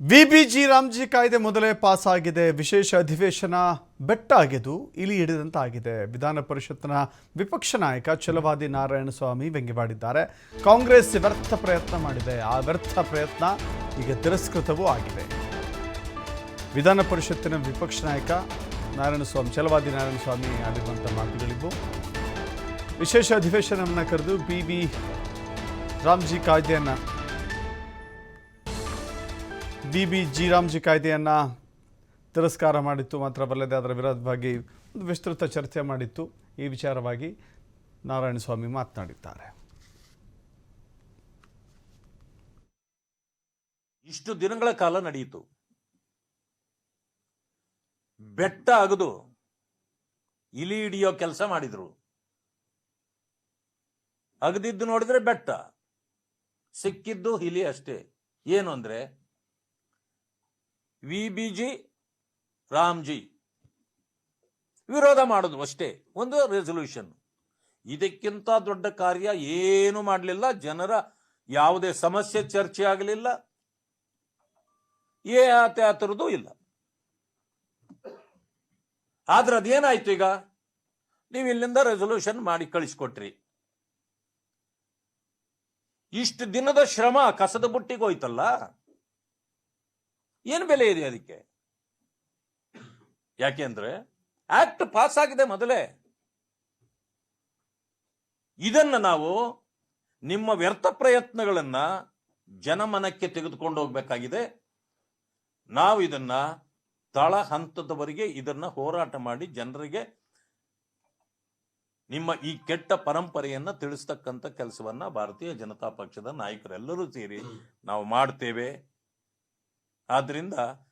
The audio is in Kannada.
ವಿಬಿಜಿ ರಾಮ್ಜಿ ಕಾಯ್ದೆ ಮೊದಲೇ ಪಾಸ್ ಆಗಿದೆ ವಿಶೇಷ ಅಧಿವೇಶನ ಬೆಟ್ಟ ಆಗಿದ್ದು ಇಲಿ ಹಿಡಿದಂತಾಗಿದೆ. ವಿಧಾನ ಪರಿಷತ್ನ ವಿಪಕ್ಷ ನಾಯಕ ಛಲವಾದಿ ನಾರಾಯಣಸ್ವಾಮಿ ವ್ಯಂಗ್ಯವಾಡಿದ್ದಾರೆ. ಕಾಂಗ್ರೆಸ್ ವ್ಯರ್ಥ ಪ್ರಯತ್ನ ಮಾಡಿದೆ. ಆ ವ್ಯರ್ಥ ಪ್ರಯತ್ನ ಈಗ ತಿರಸ್ಕೃತವೂ ಆಗಿದೆ. ವಿಧಾನ ಪರಿಷತ್ತಿನ ವಿಪಕ್ಷ ನಾಯಕ ನಾರಾಯಣಸ್ವಾಮಿ ಛಲವಾದಿ ನಾರಾಯಣಸ್ವಾಮಿ ಆಡಿರುವಂಥ ಮಾತುಗಳಿವು. ವಿಶೇಷ ಅಧಿವೇಶನವನ್ನು ಕರೆದು ಬಿ ಬಿ ರಾಮ್ಜಿ ಕಾಯ್ದೆಯನ್ನು ಬಿ ಬಿ ಜಿ ರಾಮ್ಜಿ ಕಾಯ್ದೆಯನ್ನು ತಿರಸ್ಕಾರ ಮಾಡಿತ್ತು ಮಾತ್ರವಲ್ಲದೆ ಅದರ ವಿರೋಧವಾಗಿ ಒಂದು ವಿಸ್ತೃತ ಚರ್ಚೆ ಮಾಡಿತ್ತು. ಈ ವಿಚಾರವಾಗಿ ನಾರಾಯಣಸ್ವಾಮಿ ಮಾತನಾಡಿದ್ದಾರೆ. ಇಷ್ಟು ದಿನಗಳ ಕಾಲ ನಡೆಯಿತು. ಬೆಟ್ಟ ಅಗದು ಇಲಿ ಹಿಡಿಯೋ ಕೆಲಸ ಮಾಡಿದ್ರು. ಅಗದಿದ್ದು ನೋಡಿದ್ರೆ ಬೆಟ್ಟ, ಸಿಕ್ಕಿದ್ದು ಇಲಿ ಅಷ್ಟೇ. ಏನು ಅಂದ್ರೆ ವಿ ಬಿ ಜಿ, ರಾಮ್ಜಿ. ವಿರೋಧ ಮಾಡೋದು ಅಷ್ಟೇ, ಒಂದು ರೆಸೊಲ್ಯೂಷನ್ ಇದಕ್ಕಿಂತ ದೊಡ್ಡ ಕಾರ್ಯ ಏನು ಮಾಡಲಿಲ್ಲ, ಜನರ ಯಾವುದೇ ಸಮಸ್ಯೆ ಚರ್ಚೆ ಆಗಲಿಲ್ಲ. ಏ ಆತ ಆ ಥರದ್ದು ಇಲ್ಲ. ಆದ್ರೆ ಅದೇನಾಯ್ತು ಈಗ? ನೀವು ಇಲ್ಲಿಂದ ರೆಸೊಲ್ಯೂಷನ್ ಮಾಡಿ ಕಳಿಸ್ಕೊಟ್ರಿ. ಇಷ್ಟು ದಿನದ ಶ್ರಮ ಕಸದ ಬುಟ್ಟಿಗೆ ಹೋಯ್ತಲ್ಲ? ಏನು ಬೆಲೆ ಇದೆ ಅದಕ್ಕೆ? ಯಾಕೆಂದ್ರೆ ಆಕ್ಟ್ ಪಾಸ್ ಆಗಿದೆ ಮೊದಲೇ. ಇದನ್ನ ನಾವು ನಿಮ್ಮ ವ್ಯರ್ಥ ಪ್ರಯತ್ನಗಳನ್ನ ಜನಮನಕ್ಕೆ ತೆಗೆದುಕೊಂಡು ಹೋಗ್ಬೇಕಾಗಿದೆ. ನಾವು ಇದನ್ನ ತಳ ಹಂತದವರೆಗೆ ಇದನ್ನ ಹೋರಾಟ ಮಾಡಿ ಜನರಿಗೆ ನಿಮ್ಮ ಈ ಕೆಟ್ಟ ಪರಂಪರೆಯನ್ನ ತಿಳಿಸ್ತಕ್ಕಂಥ ಕೆಲಸವನ್ನ ಭಾರತೀಯ ಜನತಾ ಪಕ್ಷದ ನಾಯಕರೆಲ್ಲರೂ ಸೇರಿ ನಾವು ಮಾಡ್ತೇವೆ. a.